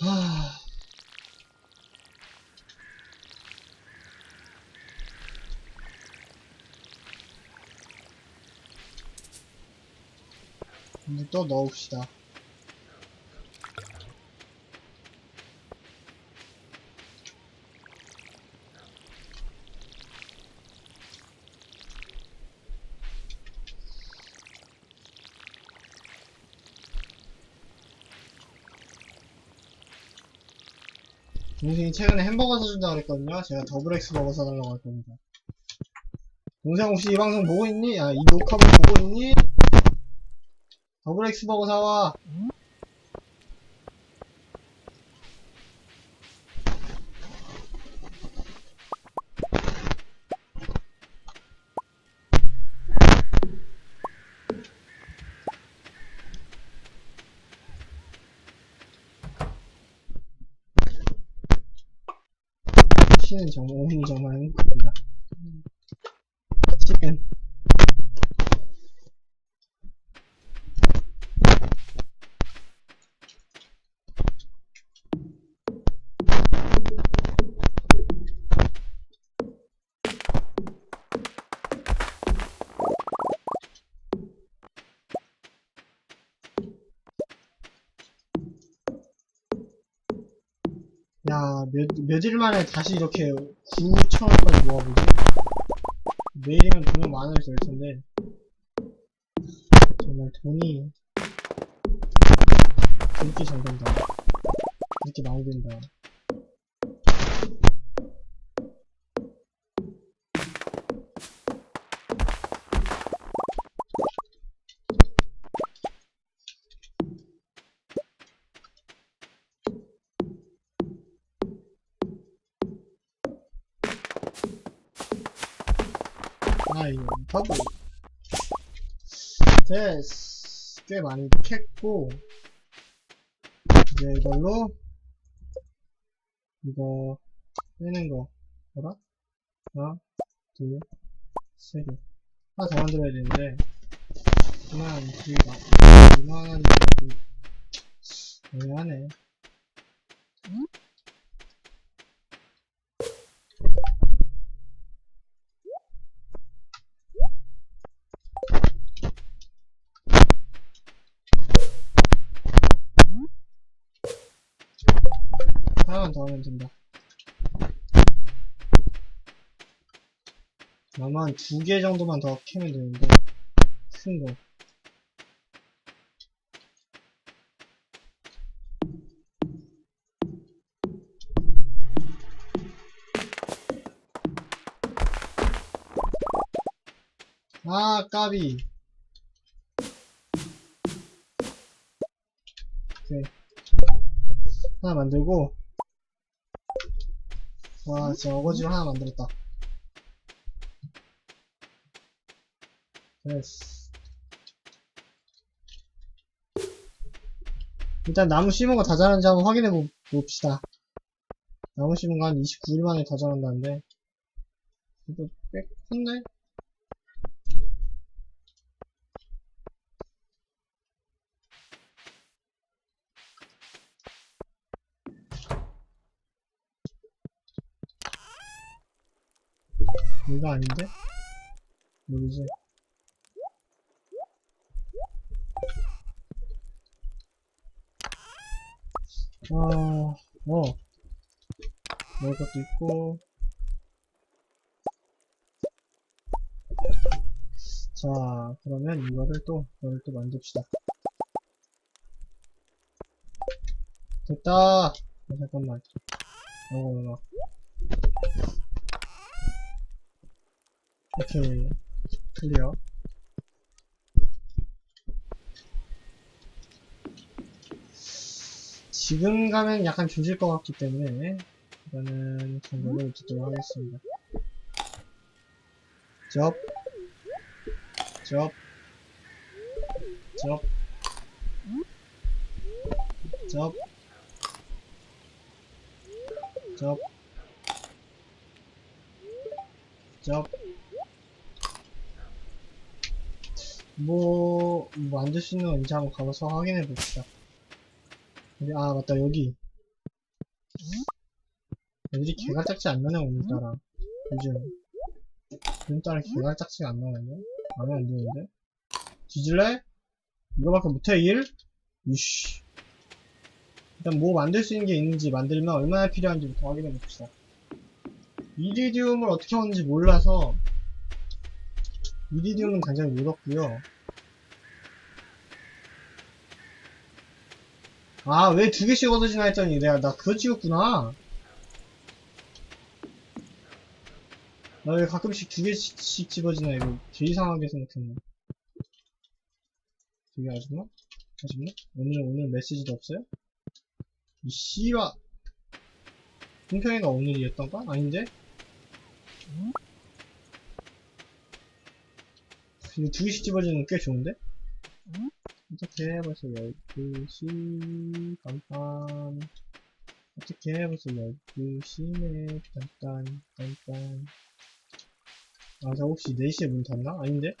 하... 또 넣읍시다. 동생이 최근에 햄버거 사준다 그랬거든요. 제가 더블 X 버거 사달라고 할 겁니다. 동생 혹시 이 방송 보고 있니? 아, 이 녹화본 보고 있니? 더블 X 버거 사와. 신은 정말, 오은이 정말 몇, 며칠 만에 다시 이렇게 9천원까지 모아보지? 내일이면 돈은 많을 될 텐데. 정말 돈이 그렇게 잘 된다. 그렇게 많이 된다. 하고. 됐어. 꽤 많이 캤고, 이제 이걸로, 이거, 빼는 거, 뭐라? 하나, 둘, 세 개. 하나 더 만들어야 되는데, 하나, 둘, 다, 이만한, 둘, 애매하네. 하나만 더 하면 된다. 나만 두개 정도만 더 캐면 되는데, 큰 거. 아, 까비. 오케이. 하나 만들고, 와, 진짜 어거지로 하나 만들었다. 됐어. 일단 나무 심은 거 다 자랐는지 한번 확인해 보, 봅시다. 나무 심은 거 한 29일 만에 다 자란다는데. 이거 꽤 컸네? 이거 아닌데? 뭐지? 아, 어. 먹을 것도 있고. 자, 그러면 이거를 또, 이거를 또 만듭시다. 됐다! 아, 잠깐만. 이거, 이거. 오케이. 클리어. 지금 가면 약간 조질 것 같기 때문에 이거는 정보를 듣도록 하겠습니다. 접, 접, 접, 접, 접, 접. 뭐, 만들 수 있는 거 있는지 한번 가봐서 확인해 봅시다. 여기, 아, 맞다, 여기. 애들이 개가 작지 않나네, 오늘따라. 요즘. 오늘따라 개가 작지가 안 나네. 마음에 안 드는데? 뒤질래? 이거밖에 못해, 일? 이씨. 일단 뭐 만들 수 있는 게 있는지 만들면 얼마나 필요한지부터 확인해 봅시다. 이리디움을 어떻게 얻는지 몰라서 이리디움은 당장히 못 얻고요. 아, 왜 두 개씩 얻어지나 했더니 내가 나 그거 찍었구나. 나 왜 가끔씩 두 개씩 집어지나 이거 개 이상하게 생각했네. 되게 아줌마? 아줌마? 오늘 오늘 메시지도 없어요? 이 씨바 공평이가 오늘이었던가? 아닌데? 이거 두 개씩 집어지는 게꽤 좋은데? 어떻게 벌써 12시 빰빰 어떻게 벌써 12시네. 딴딴 딴딴 아저 혹시 4시에 문 닫나? 아닌데?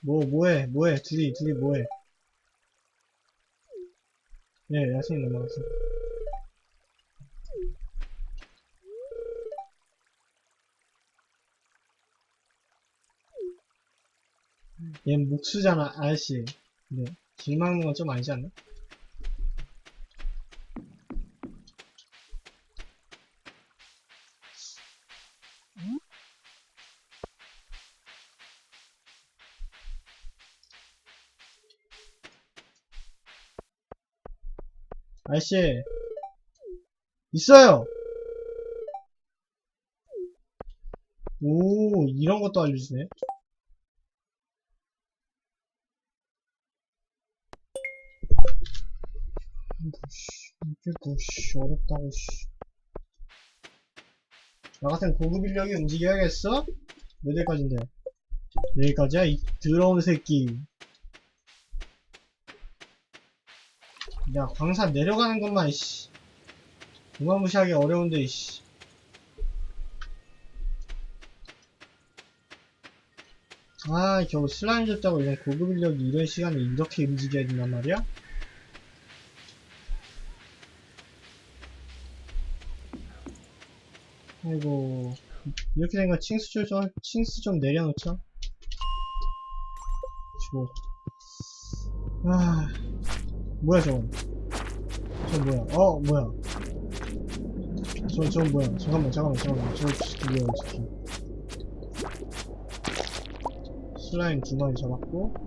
뭐 뭐해? 뭐해? 둘이 둘이 뭐해? 예 야생이 넘어갔어 얘 목수잖아 아저씨. 근데 길 막는 건 좀 아니지 않나? 아저씨 있어요! 오 이런 것도 알려주네 이게 뭐, 씨, 어렵다고, 씨. 나 같은 고급 인력이 움직여야겠어? 몇 대까지인데? 여기까지야? 이 더러운 새끼. 야, 광산 내려가는 것만, 씨. 무마무시하기 어려운데, 씨. 아, 겨우 슬라임 줬다고 이런 고급 인력이 이런 시간에 이렇게 움직여야 된단 말이야? 아이고. 이렇게 된거 칭스 좀, 좀 칭스 좀 내려놓자. 그리고 아 뭐야 저건? 저 뭐야? 어 뭐야? 저 저건 뭐야? 잠깐만 잠깐만 잠깐만. 저 뭐야 저 새끼 슬라임 두 마리 잡았고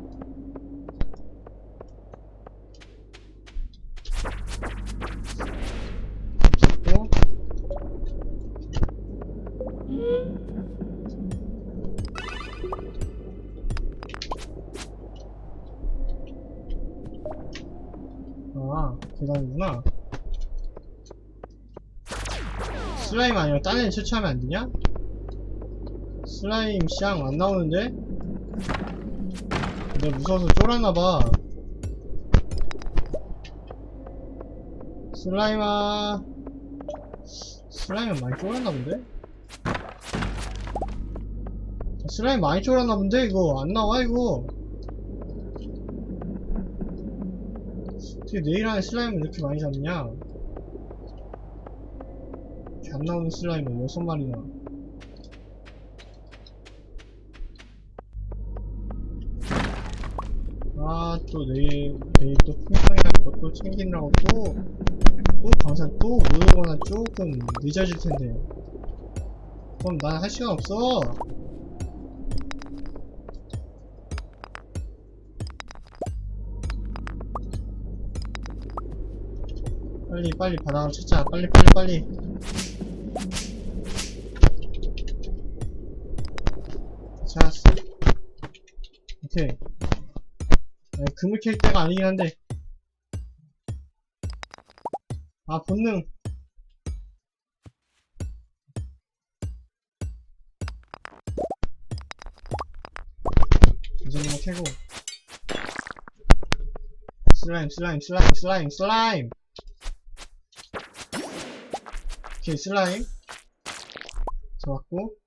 아, 계단이구나. 슬라임 아니라 딴 애는 처치하면 안 되냐? 슬라임 쌍안 나오는데? 내가 무서워서 쫄았나봐. 슬라임아. 슬라임은 많이 쫄았나 본데? 슬라임 많이 쫄았나 본데? 이거 안 나와, 이거. 어떻게 내일 안에 슬라임을 이렇게 많이 잡냐? 안 나오는 슬라임을 여섯 마리나. 아, 또 내일, 내일 또 풍성이라는 것도 챙기느라고 또, 또 광산 또 오거나 조금 늦어질 텐데. 그럼 난 할 시간 없어! 빨리 빨리 바닥을 찾자. 빨리 빨리 빨리. 찾았어 오케이. 아, 그물 캘 때가 아니긴 한데. 아 본능. 이 정도만 캐고. 슬라임 슬라임 슬라임 슬라임 슬라임 오케이 슬라임. 좋았고.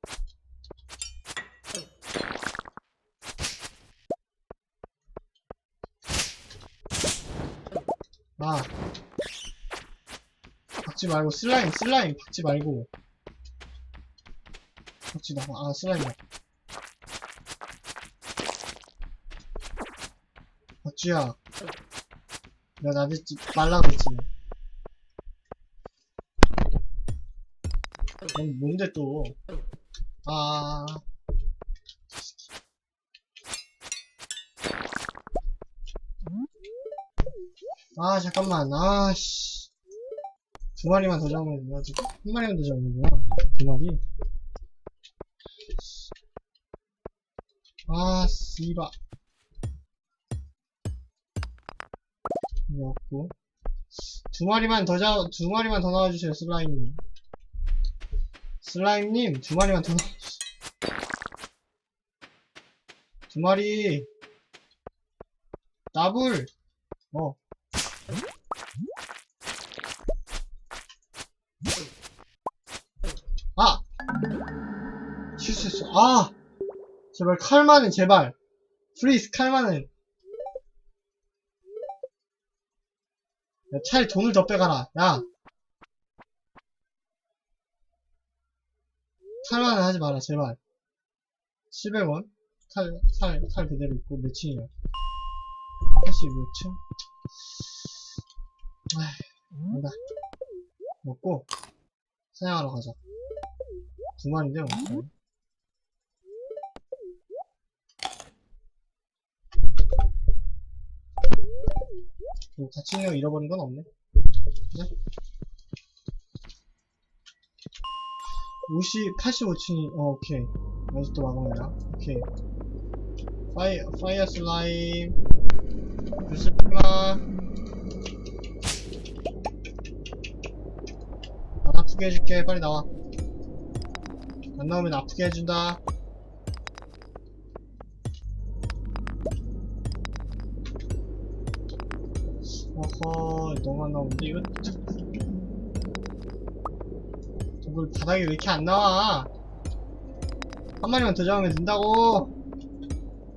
아 박지 말고 슬라임 슬라임 박지 말고. 박지 마. 아 슬라임이야 박쥐야. 내가 나댔지 말라 그랬지 넌 뭔데 또? 아... 아 잠깐만. 아씨. 두 마리만 더 잡으면 되나 지금 한 마리만 더 잡으면 되나? 두 마리? 아 씨바. 이거 없고. 두 마리만 더 잡, 두 마리만 더 나와주세요 슬라임님 슬라임님 두 마리만 더 두 마리 더블 어 아! 실수했어. 아! 제발 칼만은 제발. 프리스 칼만은. 야, 차라리 돈을 더 빼가라. 야! 칼만은 하지 마라, 제발. 700원? 칼, 칼, 칼 그대로 있고, 몇 층이야? 86층? 아휴, 아니다. 먹고, 사냥하러 가자. 두 마리인데, 뭐. 뭐 같이 있는 거 잃어버린 건 없네. 그래? 50, 85층이, 어, 오케이. 아직도 마감이야. 오케이. 파이, 파이어 슬라임. 불슬마. 안 아프게 해줄게. 빨리 나와. 안 나오면 아프게 해준다. 어허, 너무 안 나오는데, 이거? 저걸 바닥에 왜 이렇게 안 나와? 한 마리만 더 잡으면 된다고!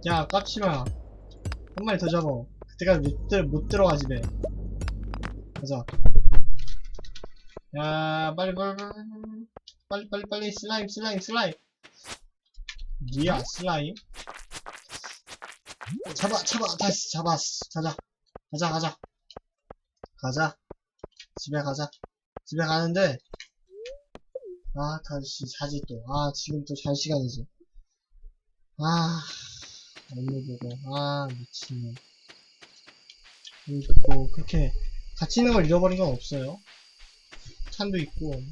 야, 깝치마. 한 마리 더 잡아. 그때까지 못, 들, 못 들어가, 집에. 가자. 야, 빨리, 빨리, 빨리, 빨리, 빨리, 빨리, 슬라임, 슬라임, 슬라임. 뭐야, 슬라임? 잡아, 잡아, 다시 잡았어. 가자. 가자, 가자. 가자. 집에 가자. 집에 가는데, 아, 다시 자지 또. 아, 지금 또 잘 시간이지. 아, 업무 보고. 아, 미치네. 있고, 그렇게, 같이 있는 걸 잃어버린 건 없어요. 찬도 있고.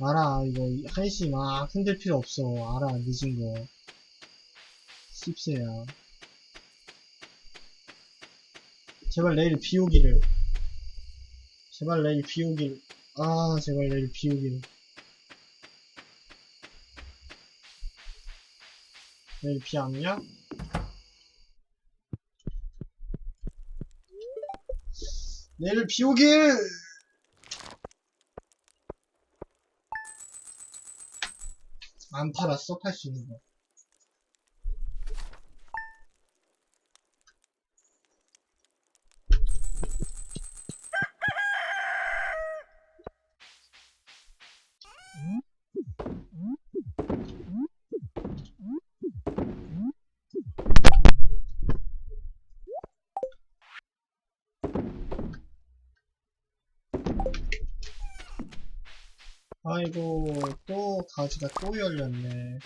알아, 이거, 한시 막 흔들 필요 없어. 알아, 늦은 거. 씹새야. 제발 내일 비 오기를. 제발 내일 비 오기를. 아, 제발 내일 비 오기를. 내일 비 안 오냐? 내일 비 오길! 안 팔았어? 팔 수 있는 거. 아이고, 또 가지가 또 열렸네.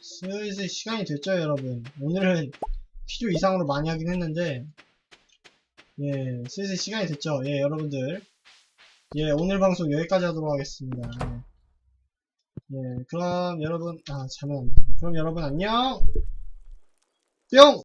슬슬 시간이 됐죠, 여러분. 오늘은 필요 이상으로 많이 하긴 했는데, 예, 슬슬 시간이 됐죠. 예, 여러분들. 예, 오늘 방송 여기까지 하도록 하겠습니다. 예, 그럼 여러분, 아, 잠깐. 그럼 여러분 안녕! 뿅!